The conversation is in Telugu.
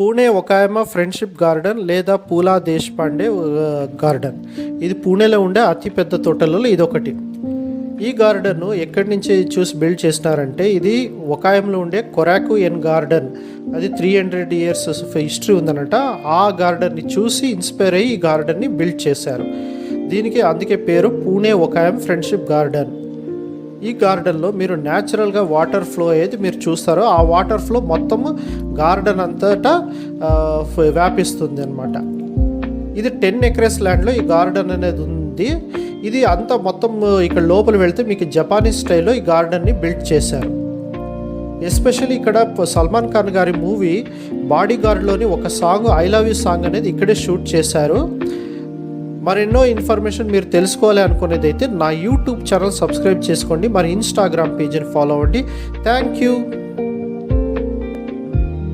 పూణే ఒకాయమ ఫ్రెండ్షిప్ గార్డెన్ లేదా పూలా దేశపాండే పాండే గార్డెన్. ఇది పూణేలో ఉండే అతిపెద్ద తోటలలో ఇదొకటి. ఈ గార్డెన్ను ఎక్కడి నుంచి చూసి బిల్డ్ చేసినారంటే ఇది ఒకాయంలో ఉండే కొరాకు ఎన్ గార్డెన్. అది త్రీ హండ్రెడ్ ఇయర్స్ హిస్టరీ ఉందనట ఆ గార్డెన్ని చూసి ఇన్స్పైర్ అయ్యి ఈ గార్డెన్ని బిల్డ్ చేశారు. దీనికి అందుకే పేరు పూణే ఒకాయం ఫ్రెండ్షిప్ గార్డెన్. ఈ గార్డెన్లో మీరు న్యాచురల్గా వాటర్ ఫ్లో ఏది మీరు చూస్తారో ఆ వాటర్ ఫ్లో మొత్తం గార్డెన్ అంతటా వ్యాపిస్తుంది అనమాట ఇది టెన్ ఎకరేస్ ల్యాండ్లో ఈ గార్డెన్ అనేది ఉంది. ఇది అంతా మొత్తం ఇక్కడ లోపల వెళ్తే మీకు జపానీస్ స్టైల్లో ఈ గార్డెన్ని బిల్డ్ చేశారు. ఎస్పెషల్లీ ఇక్కడ సల్మాన్ ఖాన్ గారి మూవీ బాడీ గార్డ్లోని ఒక song I love you song అనేది ఇక్కడే షూట్ చేశారు. మరెన్నో ఇన్ఫర్మేషన్ మీరు తెలుసుకోవాలి అనుకునేది అయితే నా యూట్యూబ్ ఛానల్ సబ్స్క్రైబ్ చేసుకోండి మరి ఇన్స్టాగ్రామ్ పేజీని ఫాలో అవ్వండి. Thank you.